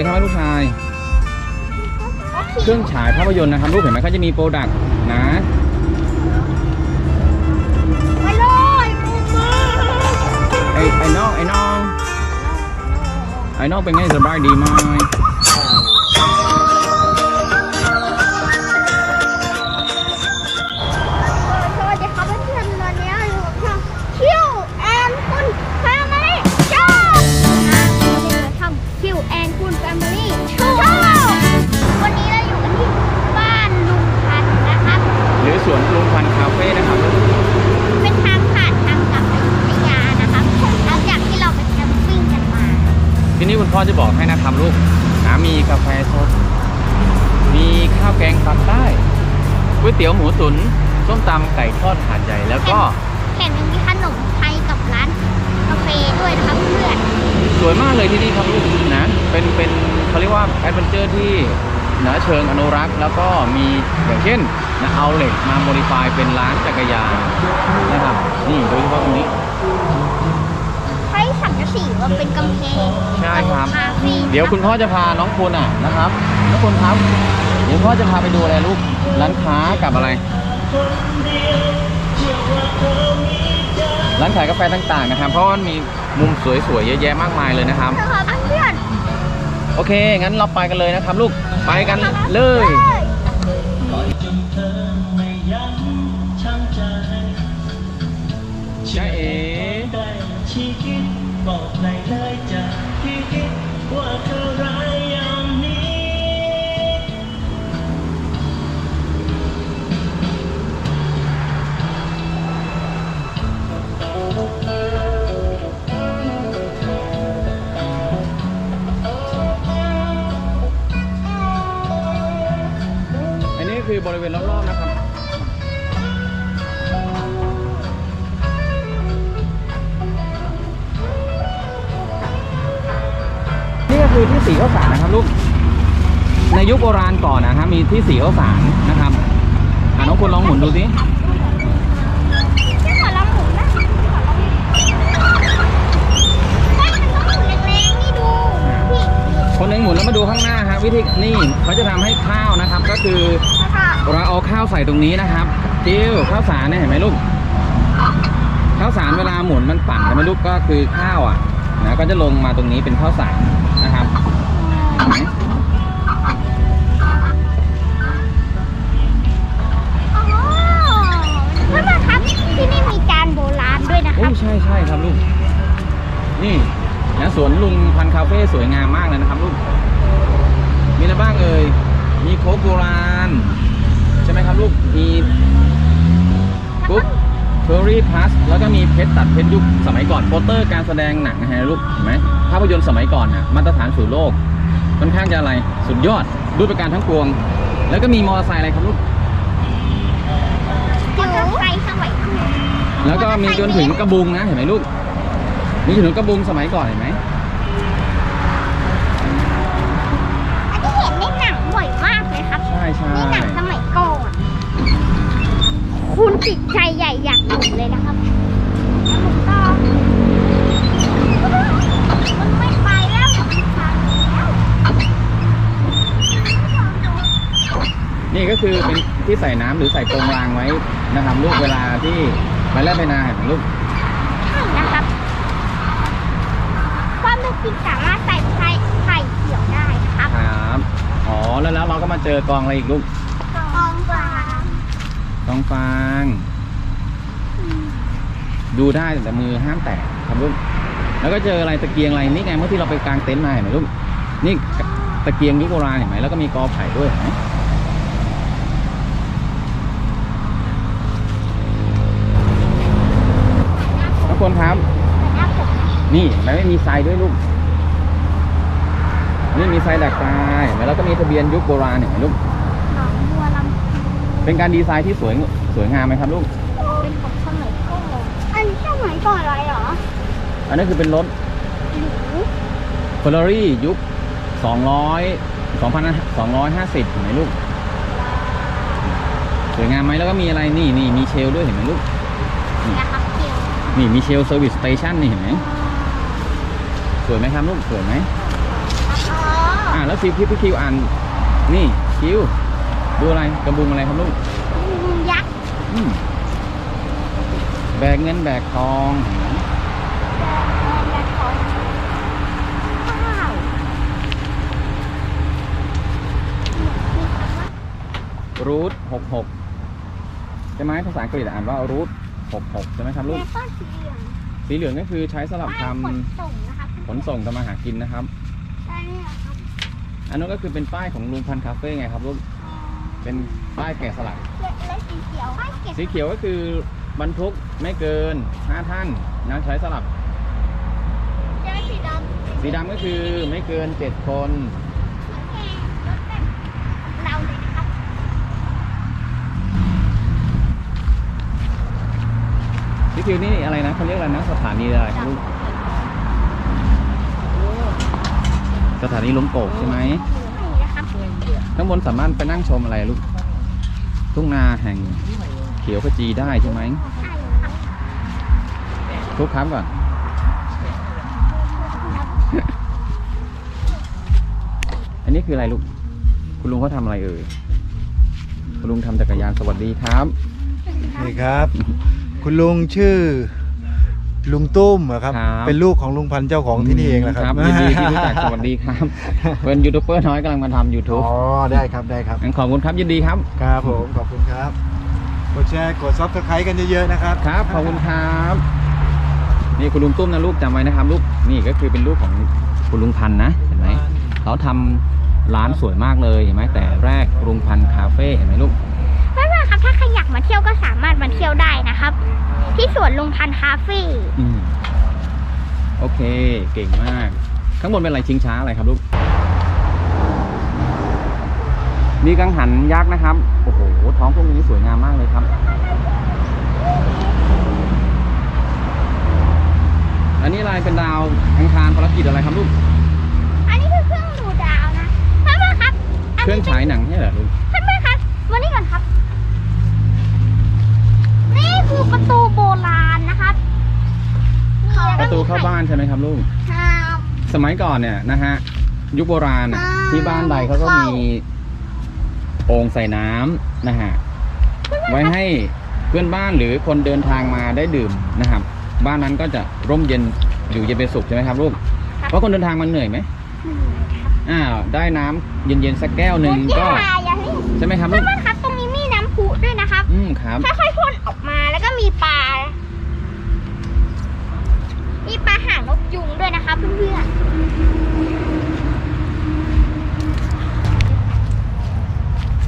เคครับลูกชาย เครื่องฉายภาพยนตร์นะครับลูกเห็นไหมเขาจะมีโปรดักต์นะไปเลยไอ้ไอ้น้องไอ้น้องไอ้น้องเป็นไงสบายดีไหม พ่อจะบอกให้นะครับลูกนะมีกาแฟสดมีข้าวแกงปักใต้ก๋วยเตี๋ยวหมูตุ๋นส้มตำไก่ทอดหาดใหญ่แล้วก็แถมยังมีขนมไทยกับร้านกาแฟด้วยนะครับเพื่อนสวยมากเลยที่นี่ครับลูกนะเป็นเป็นเขาเรียกว่าแอดเวนเจอร์ที่นะเชิงอนุรักษ์ แล้วก็มีอย่างเช่นนะเอาเหล็กมาโมดิฟายเป็นร้านจักรยานนะครับนี่โดยเฉพาะตรงนี้ใช้ สังกะสีว่าเป็นกำแพงใช่ครับคาเฟ่เดี๋ยวคุณพ่อจะพาน้องคุณอะนะครับน้องคุณครับ เดี๋ยวพ่อจะพาไปดูอะไรลูกร้านค้ากับอะไร ร้านขายกาแฟต่างๆนะครับ เพราะว่ามันมีมุมสวยๆเยอะแยะมากมายเลยนะครับนะครับเพื่อนโอเค งั้นเราไปกันเลยนะครับ ลูกไปกันเลยจ้ ไหนเลยจากที่คิดว่าเธอร้ายอย่างนี้ อันนี้คือบริเวณรอบๆนะครับ ข้าวสารนะครับลูกในยุคโบราณก่อนนะครับ มีที่สีข้าวสารนะครับอ่าน้องคุณลองหมุนดูสิแค่ขอลองหมุนนะขอลองหมุนไม่มันต้องหมุนแรงๆนี่ดูพี่คนหนึ่งหมุนแล้วมาดูข้างหน้าฮะวิธีนี่เขาจะทำให้ข้าวนะครับ ก็คือค่ะเราเอาข้าวใส่ตรงนี้นะครับจิ้วข้าวสารเนี่ยเห็นไหมลูกข้าวสารเวลาหมุนมันปั่นใช่ไหมลูกก็คือข้าวอะนะก็จะลงมาตรงนี้เป็นข้าวสาร นะครับเห็นไหมอ๋อเพื่อนๆครับ ที่นี่มีจานโบราณด้วยนะคโอ้รับใช่ใช่ครับลูก นี่นะสวนลุงพันธุ์คาเฟ่สวยงามมากเลยนะครับลูก มีอะไรบ้างเอ่ย มีโค้กโบราณ ใช่ไหมครับลูก มีกุ๊กเฟอร์รี่พลัสแล้วก็มีเพชรตัดเพชรยุคสมัยก่อนโปสเตอร์การแสดงหนังนะฮะลูกเห็นไหมภาพยนตร์สมัยก่อนน่ะมาตรฐานสู่โลก ค่อนข้างจะอะไรสุดยอดด้วยประการทั้งปวง แล้วก็มีมอเตอร์ไซค์อะไรครับลูกมอเตอร์ไซค์สมัยก่อนแล้วก็มีจนถึงกระบุงนะเห็นไหมลูกมีจนถึงกระบุงสมัยก่อนเห็นไหมอันที่เห็นในหนังบ่อยมากเลยครับใช่ใช่นี่หนังสมัยก่อนคุณติดใจใหญ่อยากหมุนเลยนะครับแล้วผมก็มันไม่ไปแล้วมันไปแล้ว นี่ก็คือเป็นที่ใส่น้ำหรือใส่กรงรางไว้นะครับลูกเวลาที่ไปแล่นไปนาเห็นไหมลูกใช่นะครับความเป็นจริงสามารถใส่ไข่ไข่เขียวได้นะครับครับอ๋อแล้วแล้วเราก็มาเจอกองอะไรอีกลูกกองฟางกองฟางดูได้แต่มือห้ามแตะครับลูกแล้วก็เจออะไรตะเกียงอะไรนี่ไงเมื่อที่เราไปกางเต็นท์มาเห็นไหมลูกนี่ตะเกียงยุคโบราณเห็นไหมแล้วก็มีกอไผ่ด้วยเห็นไหม คนครับหน้าผมนี่เห็นไหมไม่มีไซด้วยลูก นี่มีไซดักตายเห็นไหมแล้วก็มีทะเบียนยุคโบราณเห็นไหมลูกหนองบัวลำเป็นการดีไซน์ที่สวยสวยงามไหมครับลูก เป็นของสมัยก่อนอันนี้สมัยก่อนอะไรเหรอ อันนี้คือเป็นรถหนูเฟอร์รารี่ยุค200 2,250เห็นไหมลูก สวยงามไหมแล้วก็มีอะไรนี่นี่มีเชลด้วยเห็นไหมลูกนะครับเกียว นี่มีเชลเซอร์วิสสเตชันนี่เห็นไหมสวยไหมครับลูกสวยไหมอ๋ออ่าแล้วคิวคิวพี่คิวอ่านนี่คิวดูอะไรกระบุงอะไรครับลูกลุงยักษ์อืมแบกเงินแบกทองแบกของว้าวมีคำว่ารูทหกหกใช่ไหมภาษาอังกฤษอ่านว่ารูท หกหกใช่ไหมครับลูกแล้วก็สีเหลืองสีเหลืองก็คือใช้สำหรับทป้ายขนส่งนะครับำขนส่งทำมาหากินนะครับ ใช่เนี่ยครับอันนั้นก็คือเป็นป้ายของลุงพันธุ์คาเฟ่ไงครับลูกอ๋อเป็นป้ายแกะสลัก และสีเขียวป้ายเก็บสีเขียวก็คือบรรทุกไม่เกิน5ท่านนะใช้สลับ ใช่สีดำสีดำก็คือไม่เกิน7คน โอเครถแบบเราเลยนะครับ นี่คือนี่อะไรนะเขาเรียกอะไรนะสถานีอะไรครับลูกสถานีลมโกกใช่ไหมนี่นะครับข้างบนสามารถไปนั่งชมอะไรลูกทุ่งนาแห่งเขียวขจีได้ใช่ไหมใช่ครับทุกครับก่อนอันนี้คืออะไรลูก คุณลุงเขาทำอะไรเอ่ย คุณลุงทำจักรยานสวัสดีครับ นี่ครับ คุณลุงชื่อ ลุงตุ้มเหรอครับ ครับ เป็นลูกของลุงพันธุ์เจ้าของที่นี่เองแหละครับยินดีที่รู้จักสวัสดีครับเป็นยูทูบเบอร์น้อยกำลังมาทำยูทูบอ๋อได้ครับได้ครับขอบคุณครับยินดีครับ ครับผมขอบคุณครับ กดแชร์กดซับสไครต์กันเยอะๆนะครับ ครับขอบคุณครับ นี่คุณลุงตุ้มนะลูกจำไว้นะครับลูกนี่ก็คือเป็นลูกของคุณลุงพันธุ์นะเห็นไหมเขาทำร้านสวยมากเลยเห็นไหมแต่แรกลุงพันธุ์คาเฟ่เห็นไหมลูก มาเที่ยวก็สามารถมาเที่ยวได้นะครับ ที่สวนลุงพันธ์คาเฟ่อืมโอเค เก่งมาก ข้างบนเป็นอะไรชิงช้าอะไรครับลูก มีกังหันยักษ์นะครับ โอ้โห ท้องพวกนี้สวยงามมากเลยครับ อันนี้อะไรเป็นดาวอังคารภารกิจอะไรครับลูก อันนี้คือเครื่องดูดาวนะเพื่อนๆครับเครื่องฉายหนังใช่เหรอลูกเพื่อนๆครับมานี่ก่อนครับนี่ คือประตูโบราณนะครับประตูเข้าบ้านใช่ไหมครับลูก ครับ สมัยก่อนเนี่ยนะฮะยุคโบราณน่ะอ่าที่บ้านใดเขาก็มีโอ่งใส่น้ำนะฮะไว้ให้เพื่อนบ้านหรือคนเดินทางมาได้ดื่มนะครับ บ้านนั้นก็จะร่มเย็นอยู่เย็นเป็นสุขใช่ไหมครับลูกเพราะคนเดินทางมันเหนื่อยไหมอ้าวได้น้ำเย็นๆสักแก้วหนึ่งก็ อย่าอย่าให้ใช่ไหมครับเพื่ลูกอน มครับ ค่อยๆพ่นออกมาแล้วก็มีปลา มีปลาหางนกยุงด้วยนะคะเพื่อนๆ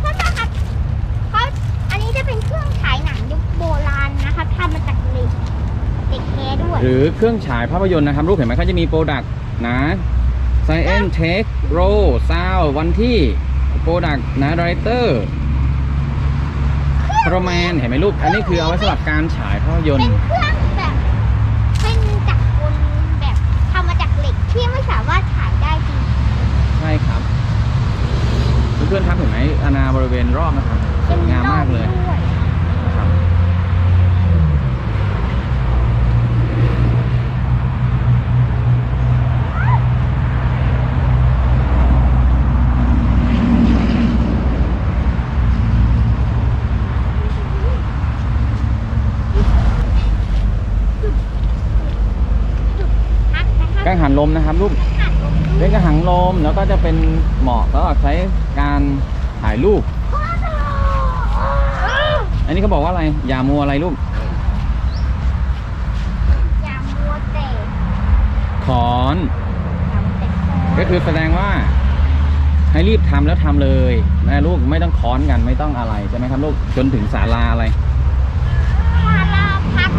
เพื่อนๆครับเขาอันนี้จะเป็นเครื่องฉายหนังยุคโบราณนะคะทำมาจากเหล็กเหล็กแท้ด้วย หรือเครื่องฉายภาพยนตร์นะครับลูกเห็นไหมเขาจะมีโปรดักต์นะ Science Tech Roll Sound วันที่โปรดักต์นะดีเรคเตอร์ โรแมนเห็นไหมลูก อันนี้คือเอาไว้สำหรับการฉายภาพยนตเป็ร์นเครื่องแบบเป็นจักรกลแบบทำมาจากเหล็กที่ไม่สามารถฉายได้จริงใช่ครับ เพื่อนๆครับเห็นไหมอาณาบริเวณรอบนะครับสวยงามมากเลย ด้วย นะครับ พักนะคะ กัง หันลมนะครับลูกหันลงเป็นกังหันลมแล้วก็จะเป็นเหมาะสำหรับใช้การถ่ายรูป อันนี้เขาบอกว่าอะไร อย่ามัวอะไรลูก อย่ามัวแต่ขอนอย่ามัวแต่คก็คือแสดงว่าให้รีบทำแล้วทำเลยนะลูกไม่ต้องค้อนกันไม่ต้องอะไรใช่ไหมครับลูกจนถึงศาลาอะไรพาราพัก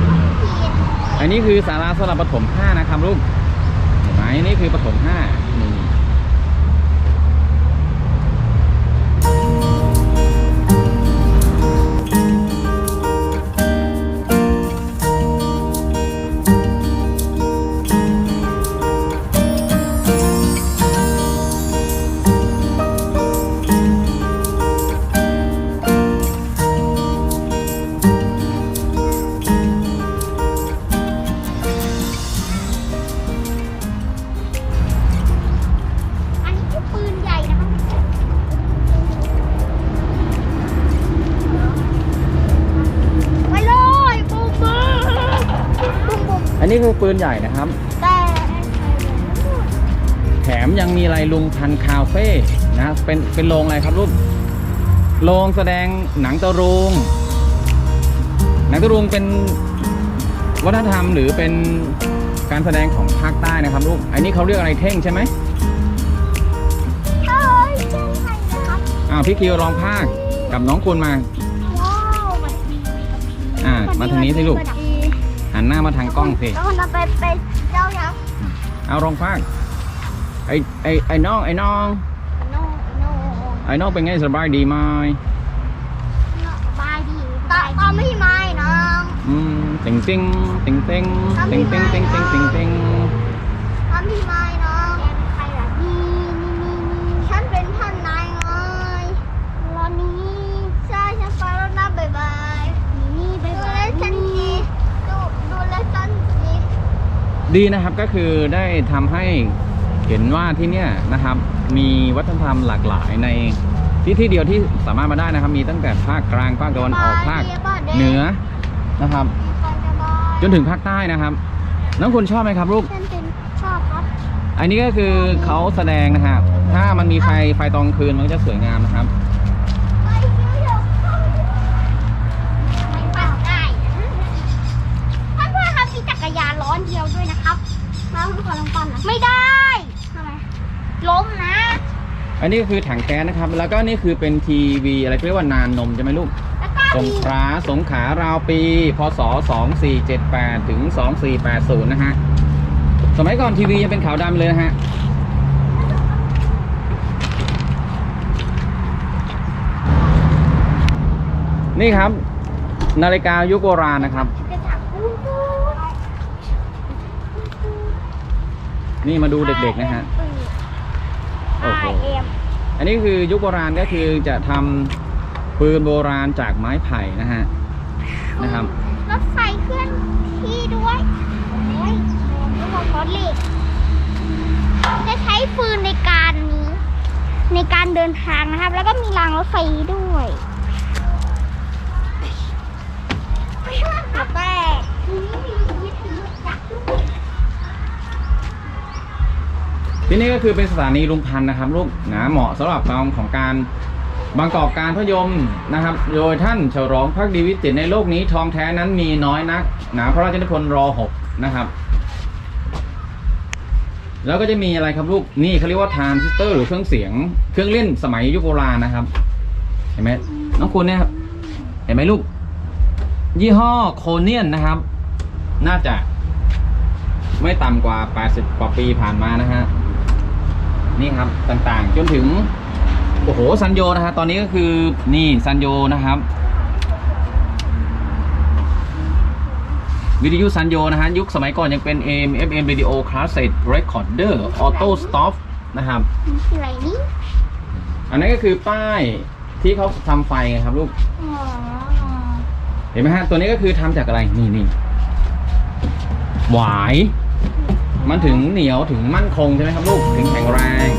ทีนอันนี้คือศาลาสำหรับปฐมห้านะครับลูก เห็นไหมนี่คือปฐมห้านี่ ปืนใหญ่นะครับ แต่แถมยังมีอะไรลุงพันคาเฟ่นะ เป็นเป็นโรงอะไรครับลูกโรงแสดงหนังตะลุงหนังตะลุงเป็นวัฒนธรรมหรือเป็นการแสดงของภาคใต้นะครับลูกอันนี้เขาเรียกอะไรเท่งใช่ไหมเอ้ยเช่นไทยนะครับอ้าวพี่คิวลองภาคกับน้องคุณมาว้าวมันอ่ามาทางนี้สิลูก หันหน้ามาทางกล้องสิแล้วคนเราไปไปเจ้ายังเอาลองภาคไอไอไอน้องไอน้อง โน่โน่ไอน้องเป็นไงสบายดีไหมสบายดีตาตาไม่ไม่น้อง อืมติงติงติงติงติงติงติงติงติงติง ตาไม่ไม่น้องแกเป็นใครล่ะนี่นี่นี่นี่ฉันเป็นท่านนายไงรอนี้ใช่ฉันไปแล้วนะบ๊ายบายนี่บ๊ายบายดูแลฉันดีดูดูแลฉันดี ดีนะครับก็คือได้ทำให้เห็นว่าที่เนี่ยนะครับ มีวัฒนธรรมหลากหลายในที่ที่เดียวที่สามารถมาได้นะครับ มีตั้งแต่ภาคกลางภาคตะวันออกภาคเหนือนะครับ จนถึงภาคใต้นะครับ น้องคุณชอบไหมครับลูกฉันเป็นชอบครับ อันนี้ก็คือเขาแสดงนะครับถ้ามันมีไฟไฟตอนคืนมันก็จะสวยงามนะครับ อันนี้ก็คือถังแก๊สนะครับ แล้วก็นี่คือเป็นทีวีอะไรเรียกว่านานนมใช่ไหมลูก แล้วก็สงมีขลาสงขลาราวปี พศ 2478 ถึง 2480 นะฮะ สมัยก่อนทีวียังเป็นขาวดำเลยนะฮะ นี่ครับ นาฬิกายุคโบราณนะครับ กระถางปูปูนี่มาดูเด็กๆนะฮะ โอ้โหเอ็มอันนี้คือยุคโบราณก็คือจะทำปืนโบราณจากไม้ไผ่นะฮะนะครับรถไฟเคลื่อนที่ด้วยโอ้ยรถรถเหล็กจะใช้ฟืนในการนี้ในการเดินทางนะครับ แล้วก็มีรางรถไฟด้วยแต่ที ที่นี่ก็คือเป็นสถานีลุงพันนะครับลูกนะเหมาะสำหรับกองของการบางกอกการพยมนะครับ โดยท่านฉลองพักดีวิจิตในโลกนี้ทองแท้นั้นมีน้อยนักนะพระราชนิพนธ์รอหกนะครับ แล้วก็จะมีอะไรครับลูกนี่เขาเรียกว่าทรานซิสเตอร์ หรือเครื่องเสียง เครื่องเล่นสมัยยุคโบราณนะครับ เห็นไหมน้องคุณเนี่ยครับเห็นไหมลูก ยี่ห้อโคเนียนนะครับ น่าจะไม่ต่ำกว่า 80 กว่าปีผ่านมานะฮะ นี่ครับต่างๆ จนถึงโอ้โหซันโยนะฮะตอนนี้ก็คือนี่ซันโยนะครับ วิทยุซันโยนะฮะยุคสมัยก่อนยังเป็น AM FM Radio Cassette Recorder Auto Stop นะครับนี่คืออะไรนี่อันนั้นก็คือป้ายที่เขาทำไฟไงครับลูกอ๋อเห็นไหมฮะตัวนี้ก็คือทำจากอะไรนี่นี่หวาย มันถึงเหนียวถึงมั่นคงใช่ไหมครับลูกถึงแข็งแรง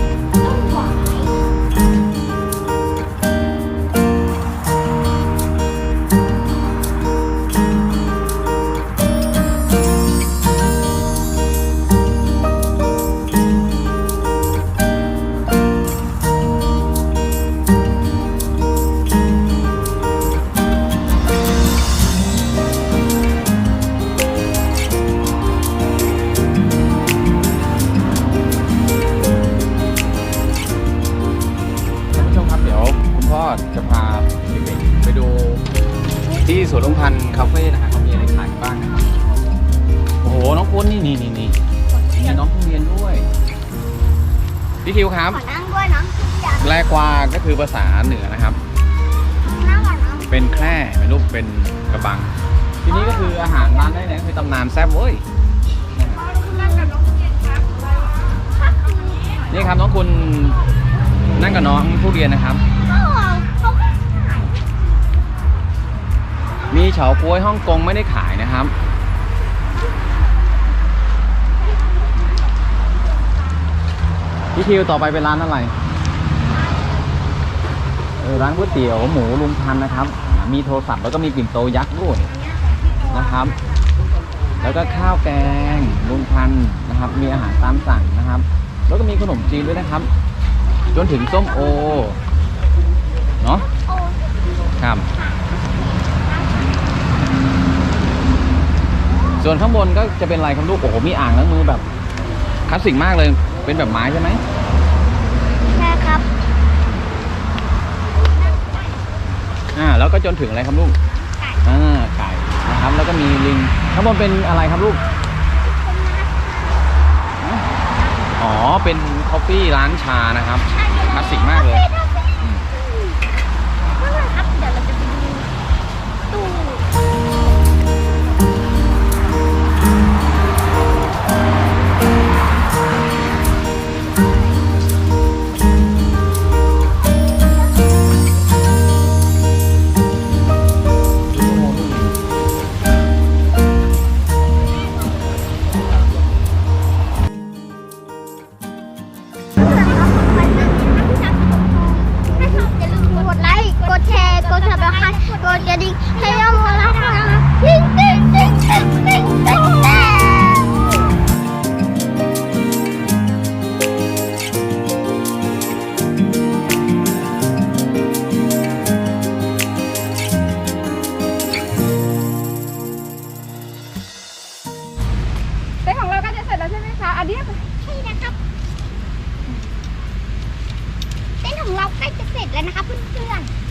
พี่คิวครับ ขอนั่งด้วยนะอยากแรกวาก็คือภาษาเหนือนะครับ นั่งก่อนนะเป็นแคร่เป็นรูปเป็นกระบัง ที่นี่ก็คืออาหารร้านได้เลยคือตำนานแซ่บเว้ย นี่ครับน้องคุณนั่งกับน้องทุเรียนนะครับก็เขาก็ขายมีเฉาก๊วยฮ่องกงไม่ได้ขายนะครับ พี่คิวต่อไปเป็นร้านอะไรเออร้านก๋วยเตี๋ยวหมูลุงพันนะครับ มีโทรศัพท์แล้วก็มีปิ่นโตยักษ์ด้วยนะครับ แล้วก็ข้าวแกงลุงพันนะครับ มีอาหารตามสั่งนะครับ แล้วก็มีขนมจีนด้วยนะครับ จนถึงส้มโอเนาะครับส่วนข้างบนก็จะเป็นอะไรครับลูกโอ้โหมีอ่างล้างมือแบบคลาสสิกมากเลย เป็นแบบไม้ใช่ไหมใช่ครับ อ่า แล้วก็จนถึงอะไรครับลูกไก่อ่า ไก่นะครับ แล้วก็มีลิง ข้างบนเป็นอะไรครับลูก อ๋อ เป็นคอฟฟี่ร้านชานะครับ คลาสสิกมากเลย แล้วนะครับเพื่อนๆ